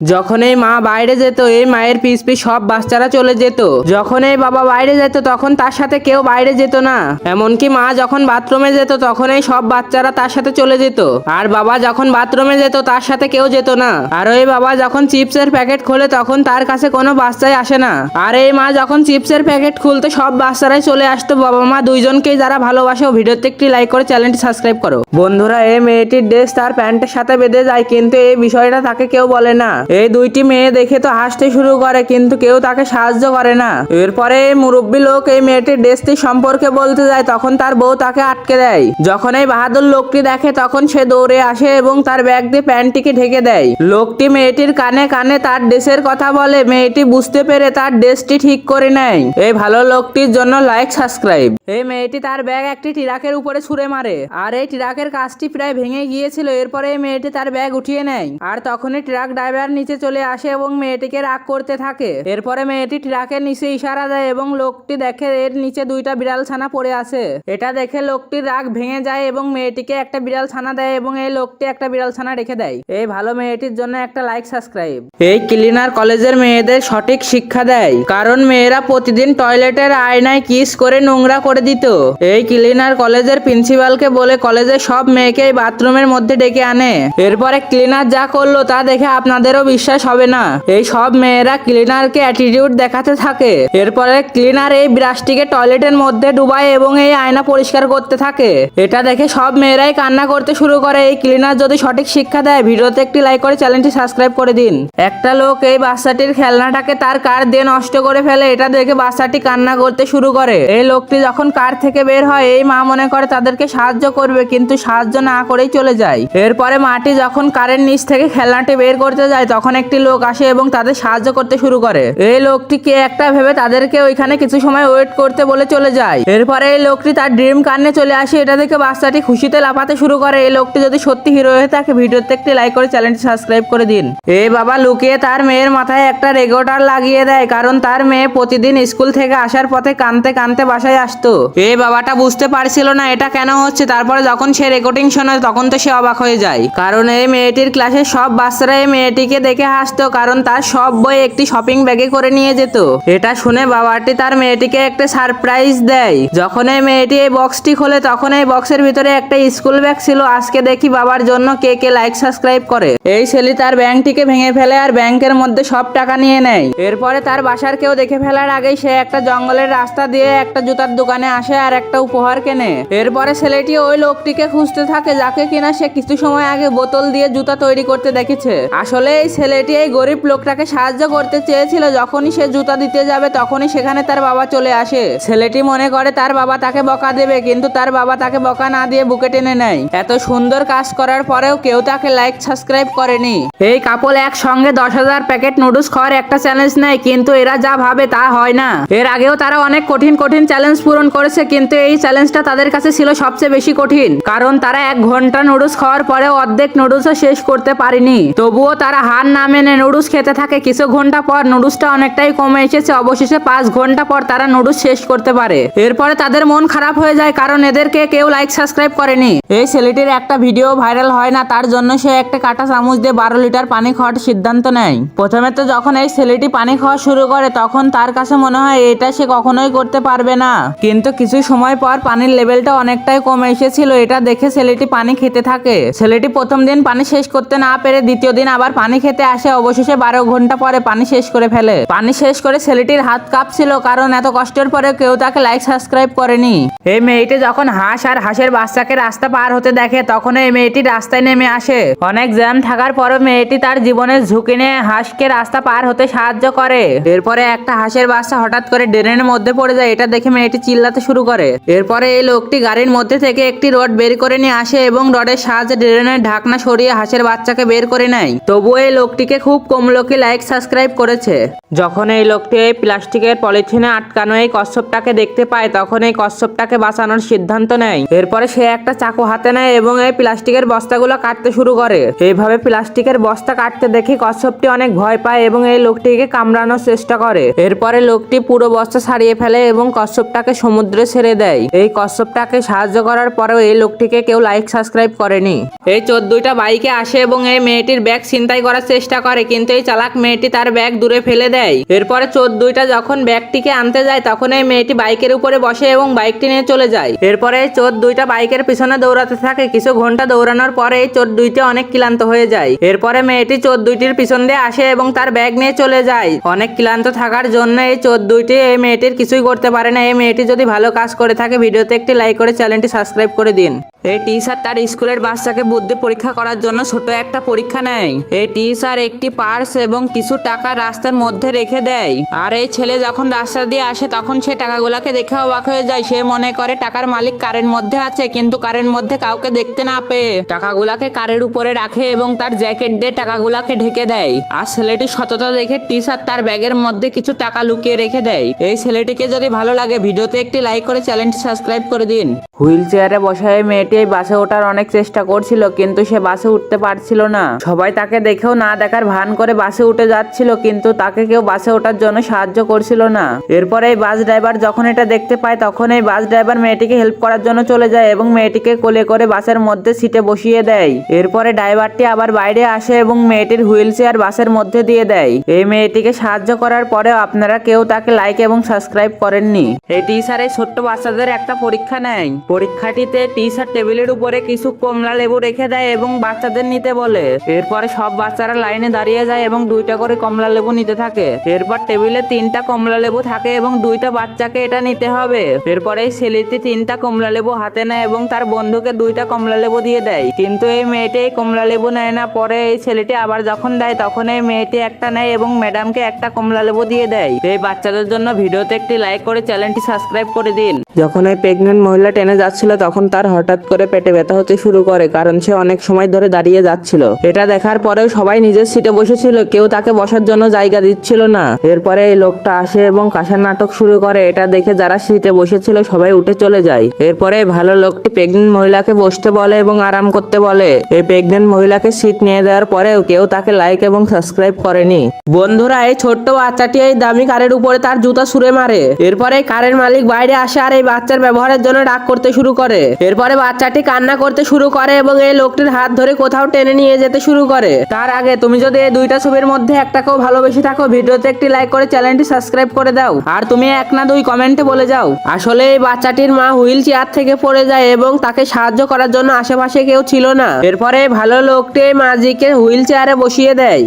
যখন এই মা বাইরে যেত, এই মায়ের পিস পিস সব বাচ্চারা চলে যেত। যখন এই বাবা বাইরে যেত, তখন তার সাথে কেউ বাইরে যেত না। এমনকি মা যখন বাথরুমে যেত, তখন এই সব বাচ্চারা তার সাথে চলে যেত। আর বাবা যখন বাথরুমে যেত, তার সাথে কেউ যেত না। আর ওই বাবা যখন চিপসের প্যাকেট খোলে, তখন তার কাছে কোনো বাচ্চাই আসে না। আর এই মা যখন চিপসের প্যাকেট খুলতো, সব বাচ্চারাই চলে আসতো। বাবা মা দুইজনকেই যারা ভালোবাসে, ও ভিডিওতে একটি লাইক করে চ্যানেলটি সাবস্ক্রাইব করো। বন্ধুরা, এই মেয়েটির ড্রেস তার প্যান্টের সাথে বেঁধে যায়, কিন্তু এই বিষয়টা তাকে কেউ বলে না। এই দুইটি মেয়ে দেখে তো হাসতে শুরু করে, কিন্তু কেউ তাকে সাহায্য করে না। এরপরে মুরব্বী লোক এই মেয়েটির ড্রেসটি সম্পর্কে বলতে যায়, তখন তার বউ তাকে আটকে দেয়। যখন এই বাহাদুর লোকটি দেখে, তখন সে দৌড়ে আসে এবং তার ব্যাগ দিয়ে প্যান্টটিকে ঢেকে দেয়। লোকটি মেয়েটির কানে কানে তার ড্রেসের কথা বলে, মেয়েটি বুঝতে পেরে তার ড্রেসটি ঠিক করে নেয়। এই ভালো লোকটির জন্য লাইক, সাবস্ক্রাইব। এই মেয়েটি তার ব্যাগ একটি ট্রাকের উপরে ছুঁড়ে মারে, আর এই ট্রাকের কাজটি প্রায় ভেঙে গিয়েছিল, এরপরে এই মেয়েটি তার ব্যাগ উঠিয়ে নেয়। আর তখনই ট্রাক ড্রাইভার নিচে চলে আসে এবং মেয়েটিকে রাগ করতে থাকে। এরপরে মেয়েটি ট্রাকের নিচে ইশারা দেয় এবং লোকটি দেখে এর নিচে দুইটা বিড়াল ছানা পড়ে আছে। এটা দেখে লোকটির রাগ ভেঙে যায় এবং মেয়েটিকে একটা বিড়াল ছানা দেয় এবং এই লোকটি একটা বিড়াল ছানা রেখে দেয়। এই ভালো মেয়েটির জন্য একটা লাইক সাবস্ক্রাইব এই ক্লিনার কলেজের মেয়েদের সঠিক শিক্ষা দেয়। কারণ মেয়েরা প্রতিদিন টয়লেটের আয়নায় কিস করে নোংরা করে দিত। এই ক্লিনার কলেজের প্রিন্সিপালকে বলে কলেজের সব মেয়েকে বাথরুমের মধ্যে ডেকে আনে। এরপরে ক্লিনার যা করল তা দেখে আপনাদেরও বিশ্বাস হবে না। এই সব মেয়েরা ক্লিনারকে অ্যাটিটিউড দেখাতে থাকে। এরপরে ক্লিনার এই ব্রাশটিকে টয়লেটের মধ্যে ডুবায় এবং এই আয়না পরিষ্কার করতে থাকে। এটা দেখে সব মেয়েরাই কান্না করতে শুরু করে। এই ক্লিনার যদি সঠিক শিক্ষা দেয়, ভিডিওতে একটি লাইক করে চ্যানেলটি সাবস্ক্রাইব করে দিন। একটা লোক এই বাচ্চাটির খেলনাটাকে তার কার দিয়ে নষ্ট করে ফেলে, এটা দেখে বাচ্চাটি কান্না করতে শুরু করে। এই লোকটি যখন কার থেকে বের হয়, এই মা মনে করে তাদেরকে সাহায্য করবে, কিন্তু সাহায্য না করেই চলে যায়। এরপরে মাটি যখন কারের নিচ থেকে খেলনাটি বের করতে যায়, তখন একটি লোক আসে এবং তাদের সাহায্য করতে শুরু করে। এই লোকটি কে একটা ভেবে তাদেরকে ওইখানে কিছু সময় ওয়েট করতে বলে চলে যায়। এরপরে এই লোকটি তার ড্রিম কানে চলে আসে। এটা দেখে বাচ্চাটি খুশিতে লাফাতে শুরু করে। এই লোকটি যদি সত্যি হিরো হয়ে থাকে, ভিডিওতে একটি লাইক করে চ্যানেলটি সাবস্ক্রাইব করে দিন। এই বাবা লুকিয়ে তার মেয়ের মাথায় একটা রেগোটার লাগিয়ে দেয়, কারণ তার মেয়ে প্রতিদিন স্কুল থেকে আসার পথে কানতে কানতে বাসায় আসতো। এই বাবাটা বুঝতে পারছিল না, এটা কেন হচ্ছে? তারপরে যখন সে রেকর্ডিং শোনে তখন তো সে অবাক হয়ে যায়। কারণ এই মেয়েটির ক্লাসের সব বাচ্চারা এই মেয়েটিকে দেখে হাসতো কারণ তার সব বই একটি শপিং ব্যাগে করে নিয়ে যেত। এটা শুনে বাবাটি তার মেয়েটিকে একটা সারপ্রাইজ দেয়। যখন এই মেয়েটি এই বক্সটি খোলে, তখন এই বক্সের ভিতরে একটা স্কুল ব্যাগ ছিল। আজকে দেখি বাবার জন্য কে কে লাইক সাবস্ক্রাইব করে। এই ছেলে তার ব্যাংকটিকে ভেঙে ফেলে আর ব্যাংকের মধ্যে সব টাকা নিয়ে নেয়। এরপরে তার বাসার কেউ দেখে ফেলার আগেই সে একটা জঙ্গলের রাস্তা দিয়ে একটা জুতার দোকানে আসে আর একটা উপহার কেনে। এরপরে ছেলেটি ওই লোকটিকে খুঁজতে থাকে, যাকে কিনা সে কিছু সময় আগে বোতল দিয়ে জুতা তৈরি করতে দেখেছে। আসলে এই ছেলেটি এই গরিব লোকটাকে সাহায্য করতে চেয়েছিল। যখনই সে জুতা দিতে যাবে, তখনই সেখানে তার বাবা চলে আসে। ছেলেটি মনে করে, তার বাবা তাকে বকা দেবে, কিন্তু তার বাবা তাকে বকা না দিয়ে বুকে টেনে নেয়। এত সুন্দর কাজ করার পরেও কেউ তাকে লাইক সাবস্ক্রাইব করেনি। এই কাপল একসঙ্গে দশ হাজার প্যাকেট নুডলস খাওয়ার একটা চ্যালেঞ্জ নেয়, কিন্তু এরা যা ভাবে তা হয় না। এর আগেও তারা অনেক কঠিন কঠিন চ্যালেঞ্জ পূরণ করেছে, কিন্তু এই চ্যালেঞ্জটা তাদের কাছে ছিল সবচেয়ে বেশি কঠিন। কারণ তারা এক ঘণ্টা নুডলস খাওয়ার পরেও অর্ধেক নুডলসও শেষ করতে পারেনি। তবুও তারা হার না মেনে নুডলস খেতে থাকে। কিছু ঘণ্টা পর নুডলসটা অনেকটাই কমে এসেছে। অবশেষে পাঁচ ঘণ্টা পর তারা নুডলস শেষ করতে পারে। এরপরে তাদের মন খারাপ হয়ে যায় কারণ এদেরকে কেউ লাইক সাবস্ক্রাইব করেনি। এই ছেলেটির একটা ভিডিও ভাইরাল হয় না, তার জন্য সে একটা কাটা চামচ দিয়ে বারো লিটার পানি খাওয়ার সিদ্ধান্ত নেয়। প্রথমে তো যখন এই ছেলেটি পানি খাওয়া শুরু করে, তখন তার কাছে মনে হয় এটা সে কখনোই করতে পারবে না। কিন্তু কিছু সময় পর পানির লেভেলটা অনেকটাই কমে এসেছিল। এটা দেখে ছেলেটি পানি খেতে থাকে। ছেলেটি প্রথম দিন পানি শেষ করতে না পেরে দ্বিতীয় দিন আবার পানি খেতে আসে, অবশেষে বারো ঘণ্টা পরে পানি শেষ করে ফেলে। পানি শেষ করে ছেলেটির হাত কাঁপছিল কারণ এত কষ্টের পরে কেউ তাকে লাইক সাবস্ক্রাইব করেনি। এই মেয়েটি যখন হাঁস আর হাঁসের বাচ্চাকে রাস্তা পার হতে দেখে তখন এই মেয়েটি রাস্তায় নেমে আসে। অনেক জ্যাম থাকার পরও মেয়েটি তার জীবনের ঝুঁকি নিয়ে হাঁসকে রাস্তা পার হতে সাহায্য করে। এরপরে একটা হাঁসের বাচ্চা হঠাৎ করে ড্রেনের মধ্যে পড়ে যায়, এটা দেখে মেয়েটি চিল্লাতে শুরু করে। এরপরে এই লোকটি গাড়ির মধ্যে থেকে একটি রড বের করে নিয়ে আসে এবং রডের সাহায্যে ড্রেনের ঢাকনা সরিয়ে হাঁসের বাচ্চাকে বের করে নেয়। তবুও এই লোকটিকে খুব কম লোকই লাইক সাবস্ক্রাইব করেছে। যখন এই লোকটি এই প্লাস্টিকের পলিথিনে আটকানো এই কচ্ছপটাকে দেখতে পায়, তখন এই কচ্ছপটাকে বাঁচানোর সিদ্ধান্ত নেয়। এরপরে সে একটা চাকু হাতে নেয় এবং এই প্লাস্টিকের বস্তাগুলো কাটতে শুরু করে। এইভাবে প্লাস্টিকের বস্তা কাটতে দেখে কচ্ছপটি অনেক ভয় পায় এবং এই লোকটিকে কামড়ানোর চেষ্টা করে। এরপরে লোকটি পুরো বস্তা ছাড়িয়ে ফেলে এবং কচ্ছপটাকে সমুদ্রে ছেড়ে দেয়। এই কচ্ছপটাকে সাহায্য করার পরেও এই লোকটিকে কেউ লাইক সাবস্ক্রাইব করেনি। এই চোদ্দটা বাইকে আসে এবং এই মেয়েটির ব্যাগ ছিনতাই করার চেষ্টা করে, কিন্তু এই চালাক মেয়েটি তার ব্যাগ দূরে ফেলে দেয়। এরপরে চোর দুইটা যখন ব্যাগটিকে আনতে যায়, তখন এই মেয়েটি বাইকের উপরে বসে এবং বাইকটি নিয়ে চলে যায়। এরপরে এই চোর দুইটা বাইকের পিছনে দৌড়াতে থাকে। কিছু ঘণ্টা দৌড়ানোর পরে এই চোর দুইটি অনেক ক্লান্ত হয়ে যায়। এরপরে মেয়েটি চোর দুইটির পিছন দিয়ে আসে এবং তার ব্যাগ নিয়ে চলে যায়। অনেক ক্লান্ত থাকার জন্য এই চোর দুইটি এই মেয়েটির কিছুই করতে পারে না। এই মেয়েটি যদি ভালো কাজ করে থাকে, ভিডিওতে একটি লাইক করে চ্যানেলটি সাবস্ক্রাইব করে দিন। এই টিচার তার স্কুলের বাচ্চাকে বুদ্ধি পরীক্ষা করার জন্য ছোট একটা পরীক্ষা নেয়। এই টিচার একটি পার্স এবং কিছু টাকা রাস্তার মধ্যে রেখে দেয়। আর এই ছেলে যখন রাস্তা দিয়ে আসে, তখন সে টাকাগুলোকে দেখে অবাক হয়ে যায়। সে মনে করে, টাকার মালিক কারের মধ্যে আছে, কিন্তু কারের মধ্যে কাউকে দেখতে না পেয়ে। টাকাগুলাকে কারের উপরে রাখে এবং তার জ্যাকেট দিয়ে টাকাগুলাকে ঢেকে দেয়। আর ছেলেটি সততা দেখে টিচার তার ব্যাগের মধ্যে কিছু টাকা লুকিয়ে রেখে দেয়। এই ছেলেটিকে যদি ভালো লাগে, ভিডিওতে একটি লাইক করে চ্যানেলটি সাবস্ক্রাইব করে দিন। হুইল চেয়ারে বসায় এই মেয়েটি বাসে ওঠার অনেক চেষ্টা করছিল, কিন্তু সে বাসে উঠতে পারছিল না। সবাই তাকে দেখেও না দেখার ভান করে বাসে উঠে যাচ্ছিল, কিন্তু তাকে কেউ বাসে ওঠার জন্য সাহায্য করছিল না। এরপরে এই বাস ড্রাইভার যখন এটা দেখতে পায়, তখন এই বাস ড্রাইভার মেয়েটিকে হেল্প করার জন্য চলে যায় এবং মেয়েটিকে কোলে করে বাসের মধ্যে সিটে বসিয়ে দেয়। এরপরে ড্রাইভারটি আবার বাইরে আসে এবং মেয়েটির হুইল চেয়ার বাসের মধ্যে দিয়ে দেয়। এই মেয়েটিকে সাহায্য করার পরেও আপনারা কেউ তাকে লাইক এবং সাবস্ক্রাইব করেননি। এই টিচার এই ছোট্ট বাচ্চাদের একটা পরীক্ষা নেয়। পরীক্ষাটিতে টিচার টেবিলের উপরে কিছু কমলা লেবু রেখে দেয় এবং বাচ্চাদের নিতে বলে। এরপরে সব বাচ্চারা লাইনে দাঁড়িয়ে যায় এবং দুইটা করে কমলা লেবু নিতে থাকে। এরপর টেবিলে তিনটা কমলা লেবু থাকে এবং দুইটা বাচ্চাকে এটা নিতে হবে। এরপরে এই ছেলেটি তিনটা কমলা লেবু হাতে নেয় এবং তার বন্ধুকে দুইটা কমলা লেবু দিয়ে দেয়। কিন্তু এই মেয়েটি এই কমলা লেবু নেয় না। পরে এই ছেলেটি আবার যখন দেয়, তখন এই মেয়েটি একটা নেয় এবং ম্যাডামকে একটা কমলা লেবু দিয়ে দেয়। এই বাচ্চাদের জন্য ভিডিওতে একটি লাইক করে চ্যানেলটি সাবস্ক্রাইব করে দিন। যখন এই প্রেগনেন্ট মহিলা টেনে যাচ্ছিল, তখন তার হঠাৎ করে পেটে ব্যথা হতে শুরু করে, কারণ সে অনেক সময় ধরে দাঁড়িয়ে যাচ্ছিল। এটা দেখার পরেও সবাই নিজের সিটে বসেছিল, কেউ তাকে বসার জন্য জায়গা দিচ্ছিল না। এরপরে এই লোকটা আসে এবং কাঁসার নাটক শুরু করে, এটা দেখে যারা সিটে বসেছিল সবাই উঠে চলে যায়। এরপরে ভালো লোকটি প্রেগনেন্ট মহিলাকে বসতে বলে এবং আরাম করতে বলে। এই প্রেগনেন্ট মহিলাকে সিট নিয়ে দেওয়ার পরেও কেউ তাকে লাইক এবং সাবস্ক্রাইব করেনি। বন্ধুরা, এই ছোট্ট বাচ্চাটি এই দামি কারের উপরে তার জুতা ছুঁড়ে মারে। এরপরে কারের মালিক বাইরে আসে আর এই বাচ্চার ব্যবহারের জন্য ডাক করতে শুরু করে। এরপরে বাচ্চাটি কান্না করতে শুরু করে এবং এই লোকটির হাত ধরে কোথাও টেনে নিয়ে যেতে শুরু করে। তার আগে তুমি যদি এই দুইটা ছবির মধ্যে একটাকেও ভালোবেসে থাকো, ভিডিওতে একটি লাইক করে চ্যানেলটি সাবস্ক্রাইব করে দাও। আর তুমি এক না দুই কমেন্টে বলে যাও, আসলে এই বাচ্চাটির মা হুইল চেয়ার থেকে পড়ে যায় এবং তাকে সাহায্য করার জন্য আশেপাশে কেউ ছিল না। এরপরে ভালো লোকটি মাঝিকে হুইল চেয়ারে বসিয়ে দেয়।